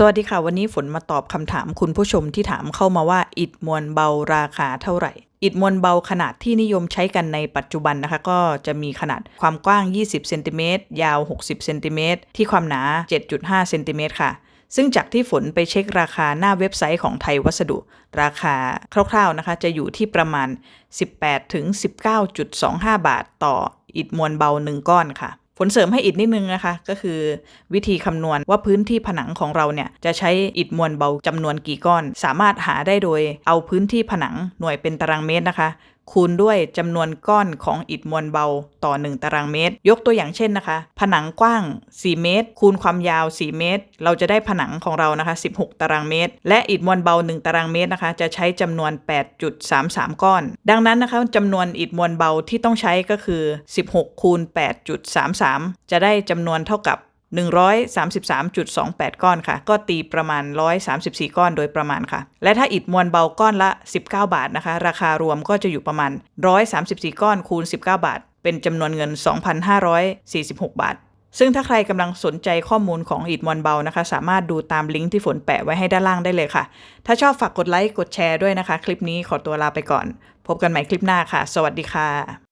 สวัสดีค่ะ วันนี้ฝนมาตอบคำถามคุณผู้ชมที่ถามเข้ามาว่า อิฐมวลเบาราคาเท่าไหร่ อิฐมวลเบาขนาดที่นิยมใช้กันในปัจจุบันนะคะ ก็จะมีขนาดความกว้าง 20 เซนติเมตรยาว 60 เซนติเมตรที่ความหนา 7.5 เซนติเมตรค่ะ ซึ่งจากที่ฝนไปเช็คราคาหน้าเว็บไซต์ของไทยวัสดุ ราคาคร่าวๆนะคะ จะอยู่ที่ประมาณ 18-19.25 บาท ต่ออิฐมวลเบา1ก้อนค่ะ ผลเสริมให้อิฐนิดนึงนะคะ ก็คือวิธีคำนวณว่าพื้นที่ผนังของเราเนี่ยจะใช้อิฐมวลเบาจำนวนกี่ก้อน สามารถหาได้โดยเอาพื้นที่ผนังหน่วยเป็นตารางเมตรนะคะ คูณด้วยจำนวนก้อนของอิฐมวลเบาต่อ 1 ตารางเมตร ยกตัวอย่างเช่นนะคะ ผนังกว้าง 4 เมตร คูณความยาว 4 เมตร เราจะได้ผนังของเรานะคะ 16 ตารางเมตร และอิฐมวลเบา 1 ตารางเมตรนะคะ จะใช้จำนวน 8.33 ก้อน ดังนั้นนะคะจำนวนอิฐมวลเบาที่ต้องใช้ก็คือ 16 คูณ 8.33 จะได้จำนวนเท่ากับ 133.28 ก้อนค่ะ ก็ตีประมาณ 134 ก้อนโดยประมาณค่ะ และถ้าอิฐมวลเบาก้อนละ 19 บาทนะคะ ราคารวมก็จะอยู่ประมาณ 134 ก้อนคูณ 19 บาท เป็นจำนวนเงิน 2,546 บาท ซึ่งถ้าใครกำลังสนใจข้อมูลของอิฐมวลเบานะคะ สามารถดูตามลิงก์ที่ฝนแปะไว้ให้ด้านล่างได้เลยค่ะ ถ้าชอบฝากกดไลค์กดแชร์ด้วยนะคะ คลิปนี้ขอตัวลาไปก่อน พบกันใหม่คลิปหน้าค่ะ สวัสดีค่ะ